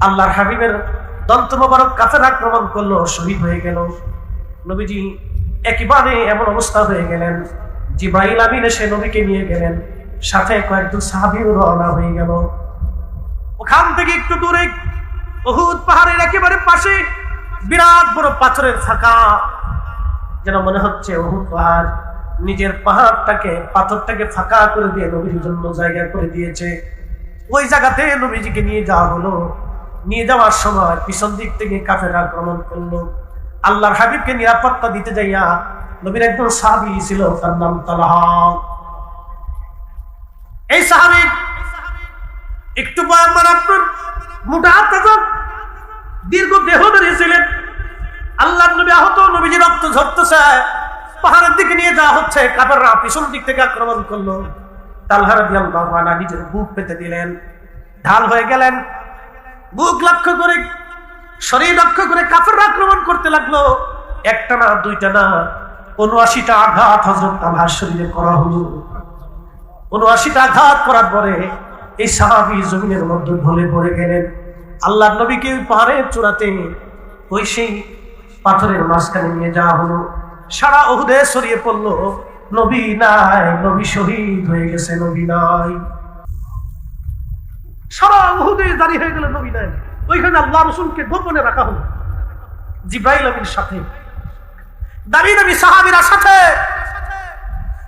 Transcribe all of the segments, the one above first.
আল্লাহর হাবিবের দন্ত মোবারক কাফের আক্রমণ করল, শহীদ হয়ে গেল। নবীজি একেবারে এমন অবস্থা হয়ে গেলেন। জিব্রাইল আমিন এসে নবীকে নিয়ে গেলেন। সাথে কয়েকজন সাহাবিও রওনা হয়ে গেল। ওখান থেকে একটু দূরে অহুদ পাহাড়ের একেবারে পাশে বিরাট বড় পাথরের ফাঁকা। যেন মনে হচ্ছে অহুদ পাহাড় নিজের পাহাড়টাকে, পাথরটাকে ফাঁকা করে দিয়ে নবীর জন্য জায়গা করে দিয়েছে। ওই জায়গাতে নবীজিকে নিয়ে যাওয়া হলো। নিয়ে যাওয়ার সময় পিছন দিক থেকে কাফের আক্রমণ করল। আল্লাহর হাবিবকে নিরাপত্তা দিতে যাইয়া নবীর একজন সাহাবি ছিল, তার নাম তালাহা। এই সাহাবি একটু আমার আপনার মোটা তাজা দীর্ঘ দেহ ধরেছিলেন আল্লাহ নবী আহত, নবীজি রক্ত ঝরতেছে, পাহাড়ের দিকে নিয়ে যাওয়া হচ্ছে কাপড়রা পিছন দিক থেকে আক্রমণ করল। তালহার দিয়াল নিজের বুক পেতে দিলেন। ঢাল হয়ে গেলেন। বুক লক্ষ্য করে, শরীর লক্ষ্য করে কাপড় আক্রমণ করতে লাগল। একটা না, দুইটা না, উনআশিটা আঘাত হজরত তালহার শরীরে করা হলো। উনআশিটা আঘাত করার পরে এই সাহাবি জমিনের মধ্যে ঢলে পড়ে গেলেন। আল্লাহ নবীকে পাহাড়ের চূড়াতে ওই সেই পাথরের মাঝখানে নিয়ে যাওয়া হলো। সারা ওহুদে সরিয়ে পড়ল, নবী নাই, নবী শহীদ হয়ে গেছে, নবী নাই। সারা দাঁড়িয়ে হয়ে নবী নাই। ওইখানে আল্লাহ রসুলকে গোপনে রাখা হলো। জিব্রাইল সাথে। দাঁড়িয়ে নবী সাহাবিরা সাথে।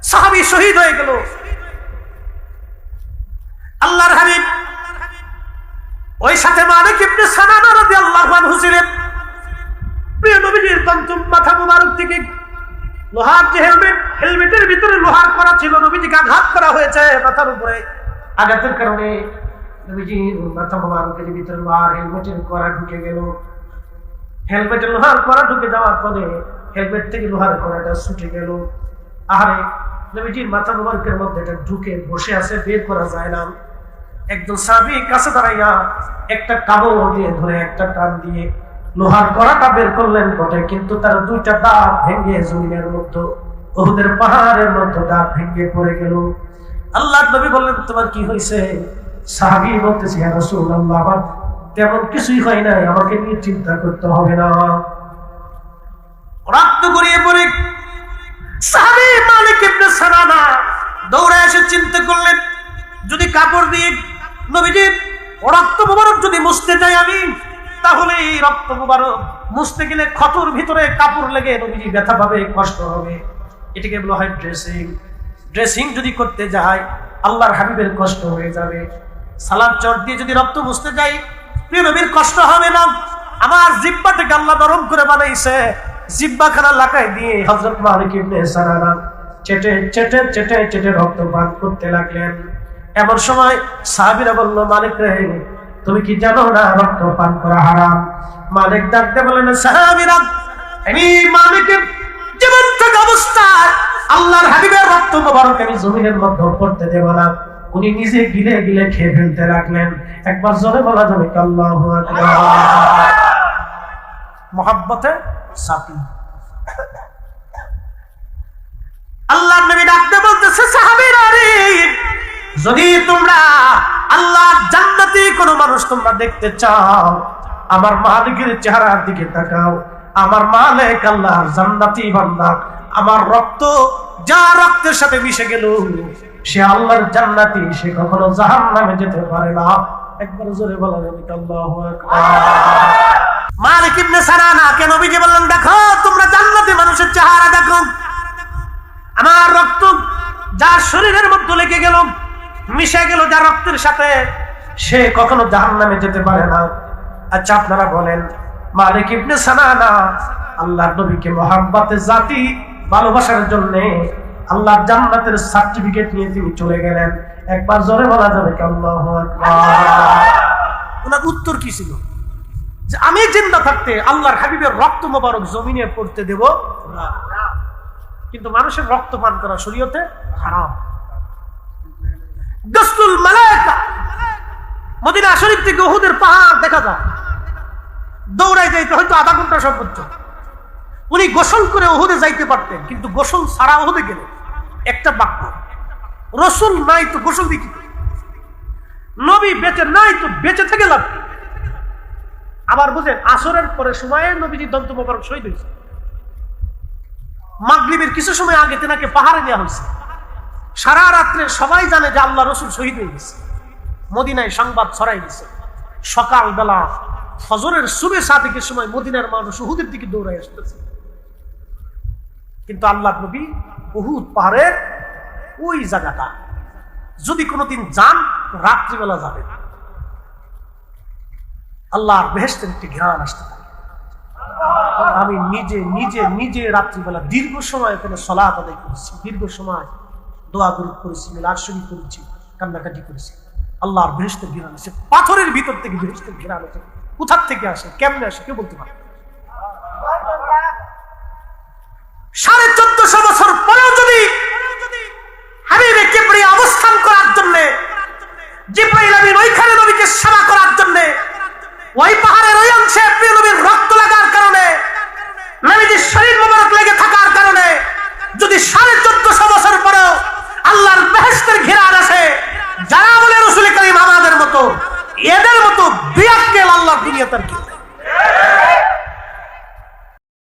সাহাবি শহীদ হয়ে গেল। আল্লাহর হাবিব। ওই সাথে মালিক ইবনে সানানা রাদিয়াল্লাহু আনহু ছিলেন। প্রিয় নবীজির দন্তম মাথা মুবারক থেকে লোহার যে হেলমেট, হেলমেটের ভিতরে লোহার করা ছিল, নবীজিকে আঘাত করা হয়েছে মাথার উপরে। আঘাতের কারণে নবীজির মাথা মুবারকের ভিতরে লোহার হেলমেটের করা ঢুকে গেল। হেলমেটের লোহার করা ঢুকে যাওয়ার পরে হেলমেট থেকে লোহার করাটা ছুটে গেল। আহারে, নবীজির মাথা মুবারকের মধ্যে এটা ঢুকে বসে আছে, বের করা যায় না। একজন সাবি কাছে দাঁড়াইয়া একটা কাবল দিয়ে ধরে, একটা টান দিয়ে লোহার কড়াটা বের করলেন বটে, কিন্তু তার দুইটা দাঁত ভেঙে জমিনের মধ্যে ওদের পাহাড়ের মধ্যে দাঁত ভেঙে পড়ে গেল। আল্লাহ নবী বললেন, তোমার কি হয়েছে? সাহাবি বলতেছে হ্যাঁ রাসূলুল্লাহ, আমার তেমন কিছুই হয় নাই, আমাকে নিয়ে চিন্তা করতে হবে না। রক্ত গড়িয়ে পড়ে সাহাবি মালিক ইবনে সানানা দৌড়ে এসে চিন্তা করলেন, যদি কাপড় দিয়ে নবীজির রক্ত মুবারক যদি মুছতে যাই আমি, তাহলে এই রক্ত মুবারক মুছতে গেলে ক্ষতর ভিতরে কাপড় লেগে নবীজি ব্যথা পাবে, কষ্ট হবে। এটাকে বলা হয় ড্রেসিং ড্রেসিং যদি করতে যায়, আল্লাহর হাবিবের কষ্ট হয়ে যাবে। সালাদ চট দিয়ে যদি রক্ত বুঝতে যাই, প্রিয় নবীর কষ্ট হবে না? আমার জিব্বাটাকে আল্লাহ নরম করে বানাইছে। জিব্বা খানা লাগাই দিয়ে হজরত মালিক ইবনে সানানা চেটে চেটে চেটে চেটে রক্ত পান করতে লাগলেন। এমন সময় সাহাবিরা বলল, মালিক রে, তুমি কি জানো না রক্ত পান করা হারাম? মালিক ডাকতে বলেন সাহাবিরা আমি মালিকের জীবন থেকে অবস্থায় আল্লাহর হাবিবের রক্ত মোবারক আমি জমিনের মধ্যে পড়তে দেব না। উনি নিজে গিলে গিলে খেয়ে ফেলতে লাগলেন। একবার জোরে বলা যাবে কি আল্লাহু আকবার। মোহাব্বতে সাথী আল্লাহ নবী ডাকতে বলতেছে, সাহাবীরা রে, যদি তোমরা আল্লাহ জান্নাতি কোন মানুষ তোমরা দেখতে চাও, আমার মালিকের চেহারার দিকে তাকাও। আমার মালিক আল্লাহর জান্নাতি বান্দা। আমার রক্ত, যা রক্তের সাথে মিশে গেল সে আল্লাহর জান্নাতি, সে কখনো জাহান্নামে যেতে পারে না। একবার জোরে বলা যাবে আল্লাহু আকবার। মালিক ইবনে সানানা, কে নবীজি বললেন, দেখো, তোমরা জান্নাতি মানুষের চেহারা দেখো। আমার রক্ত যার শরীরের মধ্যে লেগে গেল, মিশে গেল যার রক্তের সাথে, সে কখনো জাহান নামে যেতে পারে না। আচ্ছা আপনারা বলেন, মালিক ইবনে সানানা আল্লাহ নবীকে মহাব্বাতে জাতি ভালোবাসার জন্য আল্লাহ জান্নাতের সার্টিফিকেট নিয়ে তিনি চলে গেলেন। একবার জোরে বলা যাবে কি আল্লাহু ওনার উত্তর কি ছিল? যে আমি জিন্দা থাকতে আল্লাহর হাবিবের রক্ত মোবারক জমিনে পড়তে দেব। কিন্তু মানুষের রক্ত পান করা শরীয়তে হারাম। গসলুল মালাইকা মদিনা শরীফ থেকে ওহুদের পাহাড় দেখা যায়। দৌড়াই যাইতে হয়তো আধা ঘণ্টা সর্বোচ্চ উনি গোসল করে ওহুদে যাইতে পারতেন, কিন্তু গোসল সারা ওহুদে গেলে একটা বাক্য, রসুল নাই তো গোসল দিকে নবী বেঁচে নাই তো বেঁচে থেকে লাভ আবার বুঝেন, আসরের পরে সময়ে নবীজি দন্ত মোবারক শহীদ হয়েছে। মাগরিবের কিছু সময় আগে তেনাকে পাহাড়ে নেওয়া হয়েছে। সারা রাত্রে সবাই জানে যে আল্লাহ রসুল শহীদ হয়ে গেছে। মদিনায় সংবাদ ছড়াই দিছে সকালবেলা ফজরের শুভে সাদিকের সময় মদিনার মানুষ উহুদের দিকে দৌড়াই আসতেছে। কিন্তু আল্লাহ নবী উহুদ পাহাড়ের ওই জায়গাটা। যদি কোনোদিন যান, রাত্রিবেলা যাবে আল্লাহর বেহেস্তের একটি ঘ্রাণ আসতে পারে। আমি নিজে নিজে নিজে রাত্রিবেলা দীর্ঘ সময় এখানে সলাপ আদায় করেছি। দীর্ঘ সময় দোয়া দূর করেছি মিলার করেছি কান্নাকাটি করেছি। আল্লাহর বেহেস্তের ঘিরান আছে পাথরের ভিতর থেকে বেহেস্তের ঘিরান আছে কোথার থেকে আসে, কেমনে আসে, কেউ বলতে পারে সাড়ে চোদ্দশো বছর পরেও যদি হাবিবে কেবরি অবস্থান করার জন্য জিব্রাইল আমিন ওইখানে নবীকে সেবা করার জন্য ওই পাহাড়ের ওই অংশে প্রিয় নবীর রক্ত লাগার কারণে নবীজির শরীর মোবারক লেগে থাকার কারণে যদি সাড়ে চোদ্দশো বছর পরেও বেহেস্তের ঘেরার আছে। যারা বলে রসুল করিম আমাদের মতো, এদের মতো বিয়াক্কেল আল্লাহ দুনিয়া তার কি।